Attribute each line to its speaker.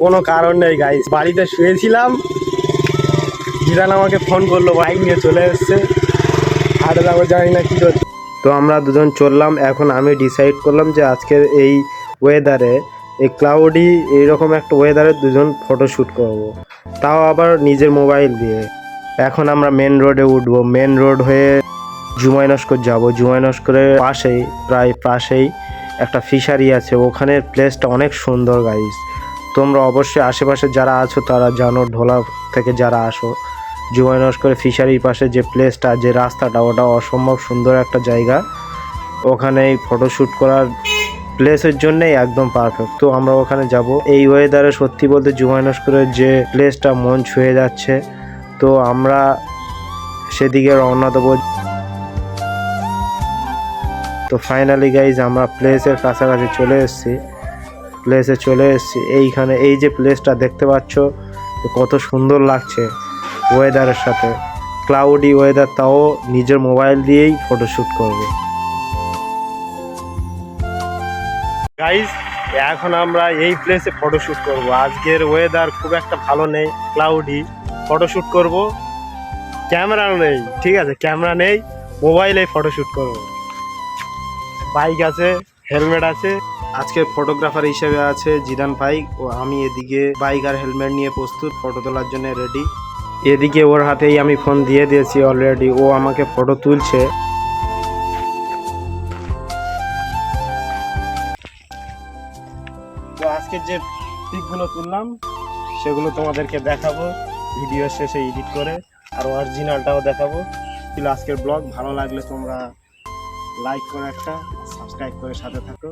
Speaker 1: কোনো কারণ নেই গাইস বাড়িতে শুয়েছিলাম। জিরান আমাকে ফোন করল বাইক নিয়ে চলে এসছে। হাটে যাব, জানি না কি করছে। তো আমরা দুজন চললাম। এখন আমি ডিসাইড করলাম যে আজকের এই ওয়েদারে এই ক্লাউডি এইরকম একটা ওয়েদারে দুজন ফটো শ্যুট করব। তাও আবার নিজের মোবাইল দিয়ে। এখন আমরা মেন রোডে উঠবো। মেন রোড হয়ে জুমাইনস্কর যাব। জুমাইনস্করের পাশেই, প্রায় পাশেই একটা ফিশারি আছে। ওখানের প্লেসটা অনেক সুন্দর গাইস তোমরা অবশ্যই আশেপাশে যারা আছো, তারা জানো ঢোলা থেকে যারা আসো। জুমাইনস্করে ফিশারির পাশে যে প্লেসটা যে রাস্তাটা, ওটা অসম্ভব সুন্দর একটা জায়গা। ওখানে ফটোশ্যুট করার প্লেসের জন্যই একদম পারফেক্ট তো আমরা ওখানে যাব। এই ওয়েদারে সত্যি বলতে জুমাইনস্করের যে প্লেসটা মন ছুঁয়ে যাচ্ছে। তো আমরা সেদিকে রওনা দেবো। তো ফাইনালি গাইজ আমরা প্লেসের কাছাকাছি চলে এসেছি। প্লেসে চলে এসেছি। এইখানে এই যে প্লেসটা দেখতে পাচ্ছ, কত সুন্দর লাগছে ওয়েদারের সাথে। ক্লাউডি ওয়েদার তাও নিজের মোবাইল দিয়েই ফটোশ্যুট করবে। গাইজ এখন আমরা এই প্লেসে ফটোশ্যুট করব। আজকের ওয়েদার খুব একটা ভালো নেই ক্লাউডি ফটোশ্যুট করব। ক্যামেরা নেই, ঠিক আছে ক্যামেরা নেই মোবাইলে ফটোশ্যুট করব। বাইক আছে হেলমেট আছে। আজকের ফটোগ্রাফার হিসেবে আছে জিদান ভাই। ও আমি এদিকে বাইক আর হেলমেট নিয়ে প্রস্তুত ফটো তোলার জন্য রেডি এদিকে ওর হাতেই আমি ফোন দিয়ে দিয়েছি অলরেডি ও আমাকে ফটো তুলছে। তো আজকে যে পিকগুলো তুললাম, সেগুলো তোমাদেরকে দেখাবো ভিডিও শেষে এডিট করে, আর অরিজিনালটাও দেখাবো। ছিল আজকের ব্লগ ভালো লাগলে তোমরা লাইক করে একটা সাবস্ক্রাইব করে সাথে থাকো।